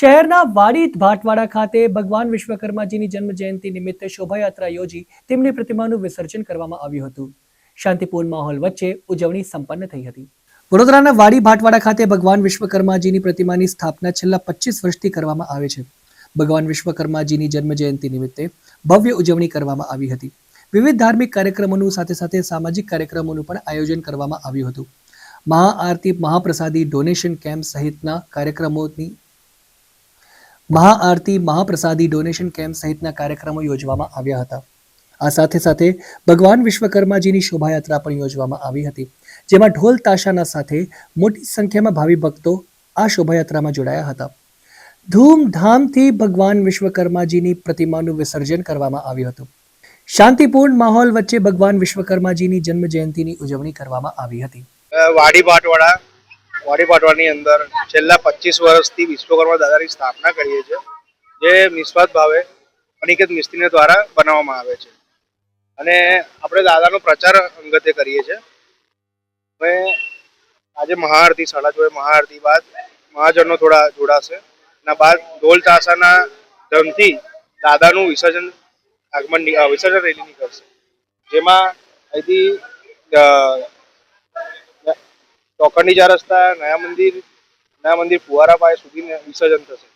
શહેરના વાડી ભાટવાડા ખાતે ભગવાન વિશ્વકર્માજીની જન્મ જયંતિ નિમિત્તે શોભાયાત્રા યોજી તેમની પ્રતિમાનું વિસર્જન કરવામાં આવ્યું હતું. શાંતિપૂર્ણ માહોલ વચ્ચે ઉજવણી સંપન્ન થઈ હતી. વડોદરાના વાડી ભાટવાડા ખાતે ભગવાન વિશ્વકર્માજીની પ્રતિમાની સ્થાપના છેલ્લા પચીસ વર્ષથી કરવામાં આવે છે. ભગવાન વિશ્વકર્માજીની જન્મ જયંતિ નિમિત્તે ભવ્ય ઉજવણી કરવામાં આવી હતી. વિવિધ ધાર્મિક કાર્યક્રમોનું સાથે સાથે સામાજિક કાર્યક્રમોનું પણ આયોજન કરવામાં આવ્યું હતું. મહાઆરતી મહાપ્રસાદી ડોનેશન કેમ્પ સહિતના કાર્યક્રમોની મહાઆરતી, મહાપ્રસાદી ડોનેશન કેમ્પ સહિતના કાર્યક્રમો યોજવામાં આવ્યા હતા. આ સાથે સાથે ભગવાન વિશ્વકર્માજીની શોભાયાત્રા પણ યોજવામાં આવી હતી, જેમાં ઢોલ તાશાના સાથે મોટી સંખ્યામાં ભાવિ ભક્તો આ શોભાયાત્રામાં જોડાયા હતા. ધૂમધામથી ભગવાન વિશ્વકર્માજીની પ્રતિમાનું વિસર્જન કરવામાં આવ્યું હતું. શાંતિપૂર્ણ માહોલ વચ્ચે ભગવાન વિશ્વકર્માજીની જન્મ જયંતિની ઉજવણી કરવામાં આવી હતી. વાડી ભાટવાડા વાડી પાટવાની અંદર છેલ્લા પચીસ વર્ષથી વિશ્વકર્મા દાદાની સ્થાપના કરીએ છીએ, જે નિસ્વાર્થ ભાવે અનિકેત મિસ્ત્રીને દ્વારા બનાવવામાં આવે છે. અને આપણે દાદાનો પ્રચાર અંગતે કરીએ છીએ. હવે આજે મહાઆરતી, સાડા ચોએ મહાઆરતી બાદ મહાજનો થોડા જોડાશે. અને બાદ ઢોલ તાસાના ધમથી દાદાનું વિસર્જન આગમન વિસર્જન રેલી નીકળશે જેમાં અહીંથી ચાર રસ્તા નયા મંદિર નયા મંદિર ફુવારા પાસે સુધી વિસર્જન થશે.